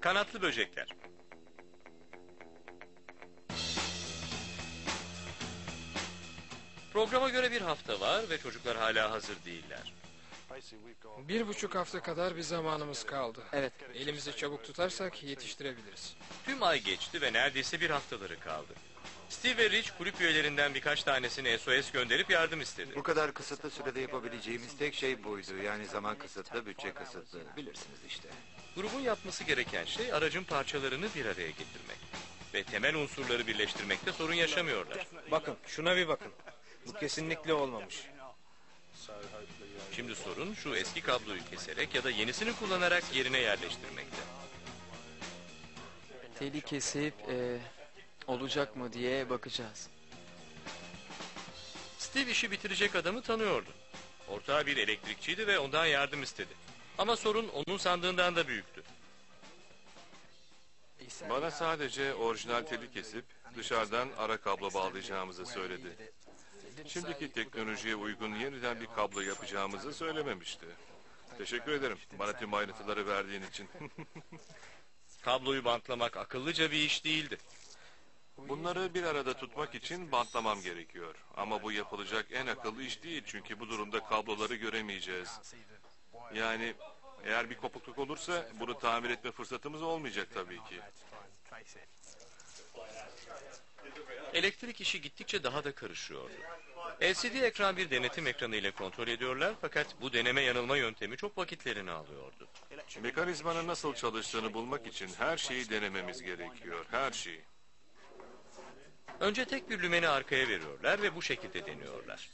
Kanatlı böcekler. Programa göre bir hafta var ve çocuklar hala hazır değiller. Bir buçuk hafta kadar bir zamanımız kaldı. Evet. Elimizi çabuk tutarsak yetiştirebiliriz. Tüm ay geçti ve neredeyse bir haftaları kaldı. Steve ve Rich kulüp üyelerinin birkaç tanesine SOS gönderip yardım istedi. Bu kadar kısıtlı sürede yapabileceğimiz tek şey buydu. Yani zaman kısıtlı, bütçe kısıtlı. Bilirsiniz işte. Grubun yapması gereken şey aracın parçalarını bir araya getirmek. Ve temel unsurları birleştirmekte sorun yaşamıyorlar. Bakın şuna bir bakın. Bu kesinlikle olmamış. Şimdi sorun şu eski kabloyu keserek ya da yenisini kullanarak yerine yerleştirmekte. Teli kesip e, olacak mı diye bakacağız. Steve işi bitirecek adamı tanıyordu. Ortağı bir elektrikçiydi ve ondan yardım istedi. Ama sorun onun sandığından da büyüktü. Bana sadece orijinal teli kesip dışarıdan ara kablo bağlayacağımızı söyledi. Şimdiki teknolojiye uygun yeniden bir kablo yapacağımızı söylememişti. Teşekkür ederim bana tüm ayrıntıları verdiğin için. Kabloyu bantlamak akıllıca bir iş değildi. Bunları bir arada tutmak için bantlamam gerekiyor. Ama bu yapılacak en akıllı iş değil çünkü bu durumda kabloları göremeyeceğiz. Yani eğer bir kopukluk olursa bunu tamir etme fırsatımız olmayacak tabii ki. Elektrik işi gittikçe daha da karışıyordu. LCD ekran bir denetim ekranı ile kontrol ediyorlar fakat bu deneme yanılma yöntemi çok vakitlerini alıyordu. Mekanizmanın nasıl çalıştığını bulmak için her şeyi denememiz gerekiyor. Her şeyi. Önce tek bir lümeni arkaya veriyorlar ve bu şekilde deniyorlar.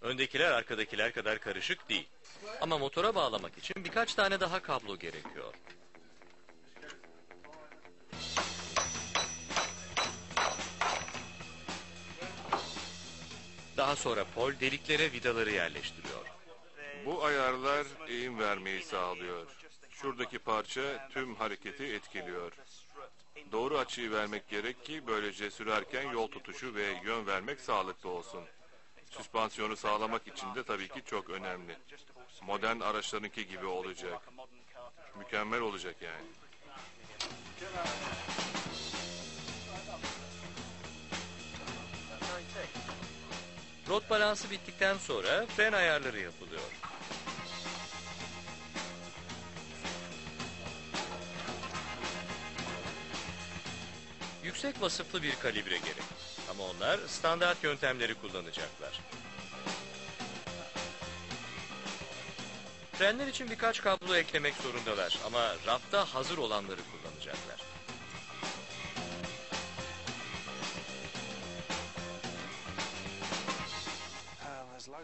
Öndekiler arkadakiler kadar karışık değil. Ama motora bağlamak için birkaç tane daha kablo gerekiyor. Daha sonra Paul deliklere vidaları yerleştiriyor. Bu ayarlar eğim vermeyi sağlıyor. Şuradaki parça tüm hareketi etkiliyor. Doğru açıyı vermek gerek ki böylece sürerken yol tutuşu ve yön vermek sağlıklı olsun. Süspansiyonu sağlamak için de tabii ki çok önemli. Modern araçlarınki gibi olacak. Mükemmel olacak yani. Rot balansı bittikten sonra fren ayarları yapılıyor. Yüksek vasıflı bir kalibre gerek. Ama onlar standart yöntemleri kullanacaklar. Frenler için birkaç kablo eklemek zorundalar ama rafta hazır olanları kullanacaklar.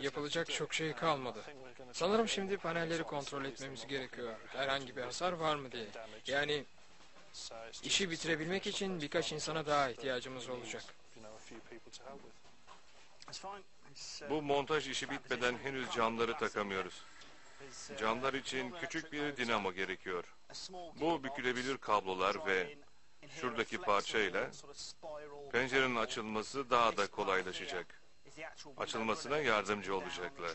Yapılacak çok şey kalmadı. Sanırım şimdi panelleri kontrol etmemiz gerekiyor. Herhangi bir hasar var mı diye. Yani işi bitirebilmek için birkaç insana daha ihtiyacımız olacak. Bu montaj işi bitmeden henüz camları takamıyoruz. Camlar için küçük bir dinamo gerekiyor. Bu bükülebilir kablolar ve şuradaki parçayla pencerenin açılması daha da kolaylaşacak. Açılmasına yardımcı olacaklar.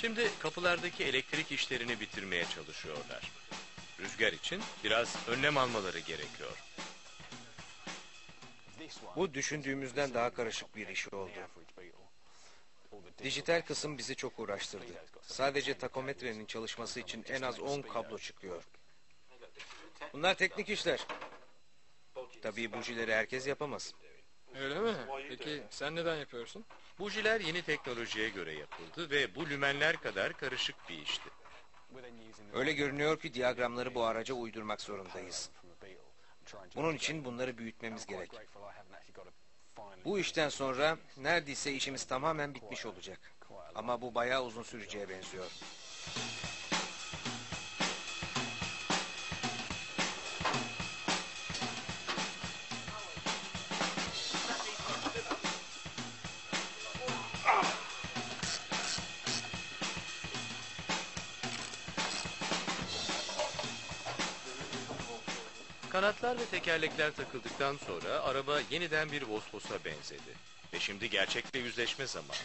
Şimdi kapılardaki elektrik işlerini bitirmeye çalışıyorlar. Rüzgar için biraz önlem almaları gerekiyor. Bu düşündüğümüzden daha karışık bir iş oldu. Dijital kısım bizi çok uğraştırdı. Sadece takometrenin çalışması için en az 10 kablo çıkıyor. Bunlar teknik işler. Tabii bujileri herkes yapamaz. Öyle mi? Peki sen neden yapıyorsun? Bujiler yeni teknolojiye göre yapıldı ve bu lümenler kadar karışık bir işti. Öyle görünüyor ki diyagramları bu araca uydurmak zorundayız. Bunun için bunları büyütmemiz gerek. Bu işten sonra neredeyse işimiz tamamen bitmiş olacak. Ama bu bayağı uzun süreceğe benziyor. Kanatlar ve tekerlekler takıldıktan sonra araba yeniden bir Vosvos'a benzedi. Ve şimdi gerçekle yüzleşme zamanı.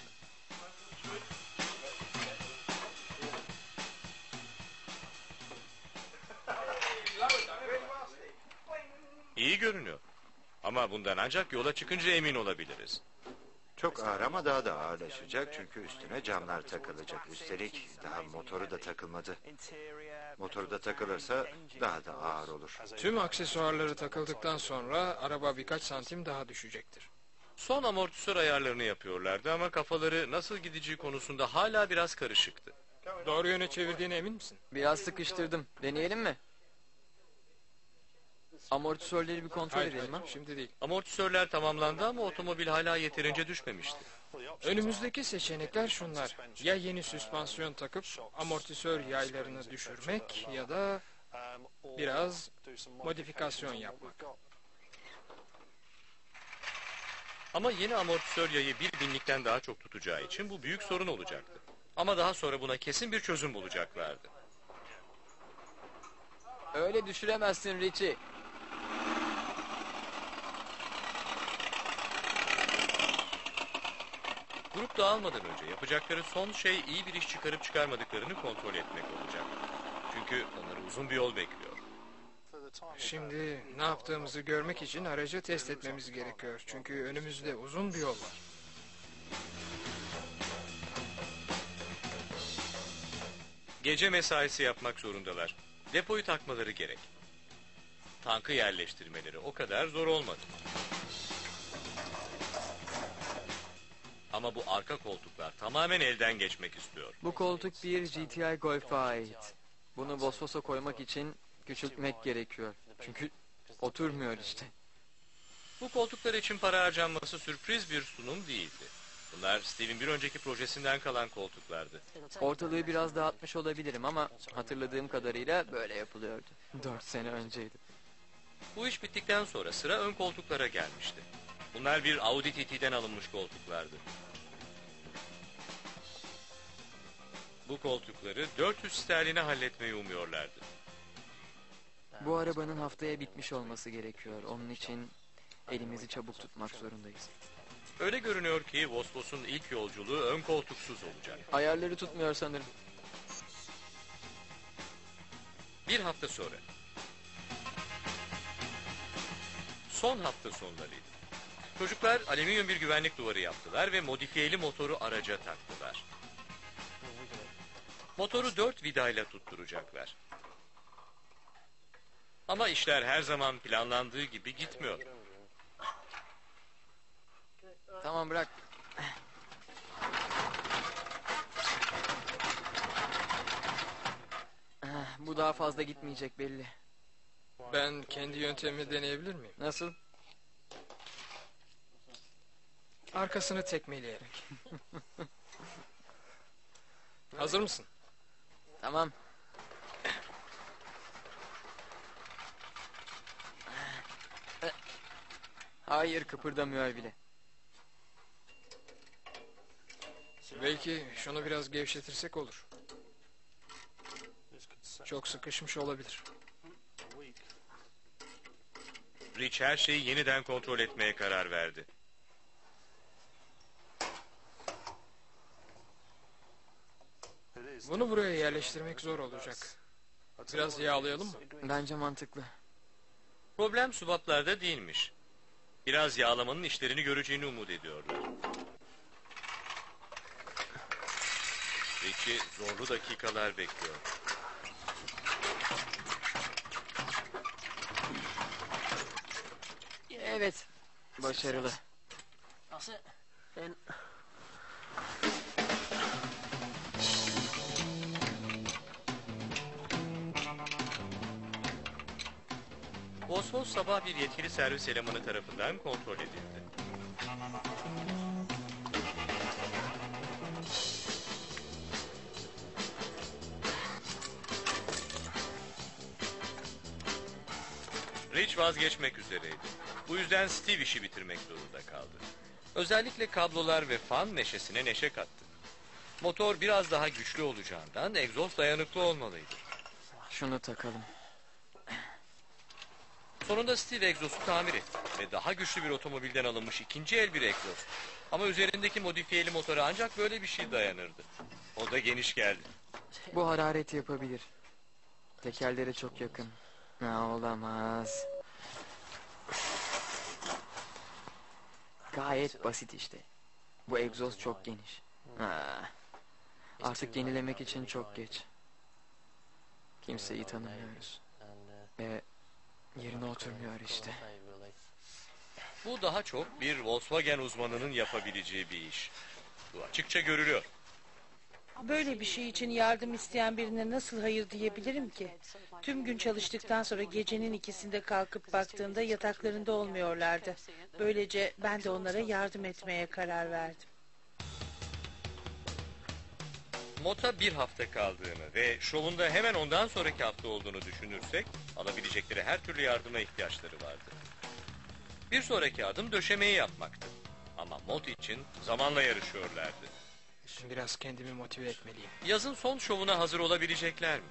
İyi görünüyor. Ama bundan ancak yola çıkınca emin olabiliriz. Çok ağır ama daha da ağırlaşacak çünkü üstüne camlar takılacak. Üstelik daha motoru da takılmadı. Motoru da takılırsa daha da ağır olur. Tüm aksesuarları takıldıktan sonra araba birkaç santim daha düşecektir. Son amortisör ayarlarını yapıyorlardı ama kafaları nasıl gideceği konusunda hala biraz karışıktı. Doğru yöne çevirdiğine emin misin? Biraz sıkıştırdım. Deneyelim mi? Amortisörleri bir kontrol Hayır, edelim ha. şimdi değil. Amortisörler tamamlandı ama otomobil hala yeterince düşmemişti. Önümüzdeki seçenekler şunlar. Ya yeni süspansiyon takıp amortisör yaylarını düşürmek ya da biraz modifikasyon yapmak. Ama yeni amortisör yayı bir binlikten daha çok tutacağı için bu büyük sorun olacaktı. Ama daha sonra buna kesin bir çözüm bulacaklardı. Öyle düşüremezsin Richie. Grup dağılmadan önce yapacakları son şey iyi bir iş çıkarıp çıkarmadıklarını kontrol etmek olacak. Çünkü onları uzun bir yol bekliyor. Şimdi ne yaptığımızı görmek için aracı test etmemiz gerekiyor. Çünkü önümüzde uzun bir yol var. Gece mesaisi yapmak zorundalar. Depoyu takmaları gerek. Tankı yerleştirmeleri o kadar zor olmadı. Ama bu arka koltuklar tamamen elden geçmek istiyor. Bu koltuk bir GTI Golf'a ait. Bunu Vosvos'a koymak için küçültmek gerekiyor. Çünkü oturmuyor işte. Bu koltuklar için para harcanması sürpriz bir sunum değildi. Bunlar Steve'in bir önceki projesinden kalan koltuklardı. Ortalığı biraz dağıtmış olabilirim ama hatırladığım kadarıyla böyle yapılıyordu. Dört sene önceydi. Bu iş bittikten sonra sıra ön koltuklara gelmişti. Bunlar bir Audi TT'den alınmış koltuklardı. Bu koltukları 400 sterline halletmeyi umuyorlardı. Bu arabanın haftaya bitmiş olması gerekiyor. Onun için elimizi çabuk tutmak zorundayız. Öyle görünüyor ki Vosvos'un ilk yolculuğu ön koltuksuz olacak. Ayarları tutmuyor sanırım. Bir hafta sonra. Son hafta sonlarıydı. Çocuklar alüminyum bir güvenlik duvarı yaptılar ve modifiyeli motoru araca taktılar. Motoru dört vidayla tutturacaklar. Ama işler her zaman planlandığı gibi gitmiyor. Tamam bırak. Ah, Bu daha fazla gitmeyecek belli. Ben kendi yöntemimi deneyebilir miyim? Nasıl? Arkasını tekmeleyerek. Hazır mısın? Tamam. Hayır kıpırdamıyor bile. Belki şunu biraz gevşetirsek olur. Çok sıkışmış olabilir. Rich her şeyi yeniden kontrol etmeye karar verdi. Bunu buraya yerleştirmek zor olacak. Biraz yağlayalım mı? Bence mantıklı. Problem subaplarda değilmiş. Biraz yağlamanın işlerini göreceğini umut ediyorlar. Richie zorlu dakikalar bekliyor. Evet. Başarılı. Vosvos sabah bir yetkili servis elemanı tarafından kontrol edildi. Rich vazgeçmek üzereydi. Bu yüzden Steve işi bitirmek zorunda kaldı. Özellikle kablolar ve fan neşesine neşe kattı. Motor biraz daha güçlü olacağından egzoz dayanıklı olmalıydı. Şunu takalım. Sonunda Steve egzozu tamir etti ve daha güçlü bir otomobilden alınmış ikinci el bir egzoz. Ama üzerindeki modifiyeli motora ancak böyle bir şey dayanırdı. O da geniş geldi. Bu hararet yapabilir. Tekerlere çok yakın. Ha, olamaz. Gayet basit işte. Bu egzoz çok geniş. Ha. Artık yenilemek için çok geç. Kimseyi tanımıyoruz. Ve yerine oturmuyor işte. Bu daha çok bir Volkswagen uzmanının yapabileceği bir iş. Bu açıkça görülüyor. Böyle bir şey için yardım isteyen birine nasıl hayır diyebilirim ki? Tüm gün çalıştıktan sonra gecenin ikisinde kalkıp baktığında yataklarında olmuyorlardı. Böylece ben de onlara yardım etmeye karar verdim. Mota bir hafta kaldığını ve şovunda hemen ondan sonraki hafta olduğunu düşünürsek alabilecekleri her türlü yardıma ihtiyaçları vardı. Bir sonraki adım döşemeyi yapmaktı. Ama Mot için zamanla yarışıyorlardı. Biraz kendimi motive etmeliyim. Yazın son şovuna hazır olabilecekler mi?